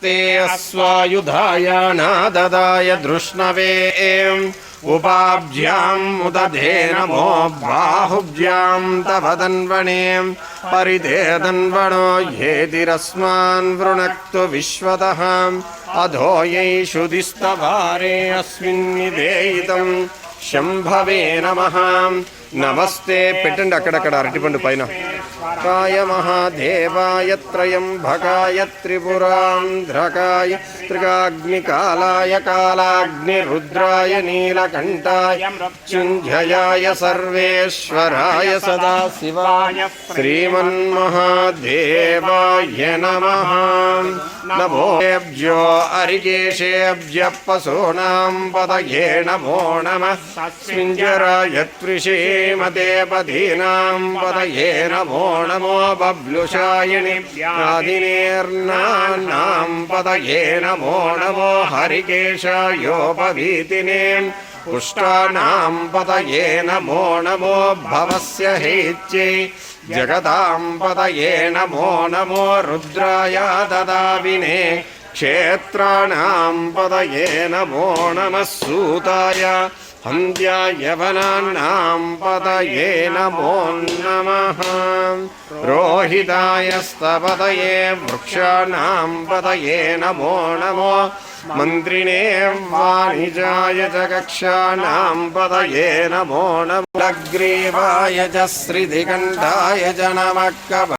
नमस्ते अस्वायुधाय नाददाय धृष्णवे उपाभ्याम् उदधे नमो बाहुभ्याम् तव दन्वणे परिधे दन्वणो येतिरस्मान् वृणक्तु विश्वतः अधो यैषु दिस्तभारे अस्मिन् निधेयितम् శంభవే నమ నమస్తే పెట్టండి అక్కడక్కడ అరటిపండు పైన కాయ మహాదేవాయ త్రయంబకాయ త్రిపురాంధ్రకాయ త్రిగాగ్నికాలాయ కాలాగ్ని రుద్రాయ నీలకంఠాయ చుంజయాయ సర్వేశ్వరాయ సదా శివాయ శ్రీమన్మహాదేవాయ నమ నమోభ్యో అరికేశేభ్య పశూనాం పదయే నమో నమ స్మింజరాయ త్రిషేమతే పదీనాం పదయే నమో నమో బబ్లుషాయణిర్నాం పదయే నమో నమో హరికేశాయోపవీతినే పుష్టానాం పదయే నమో నమో భవస్య హేత్యై జగదాం పదయే నమో నమో రుద్రాయ దదావినే క్షేత్రాణాం పదయే నమో నమః సూతాయ హంద్యాయవనాన్నాం పదయే నమో నమః రోహితాయ స్తపదయే వృక్షాణాం పదయే నమో నమో మంత్రిణే వాణిజాయ చ కక్షాణాం పదయే నమో. నమో గ్రీవాయ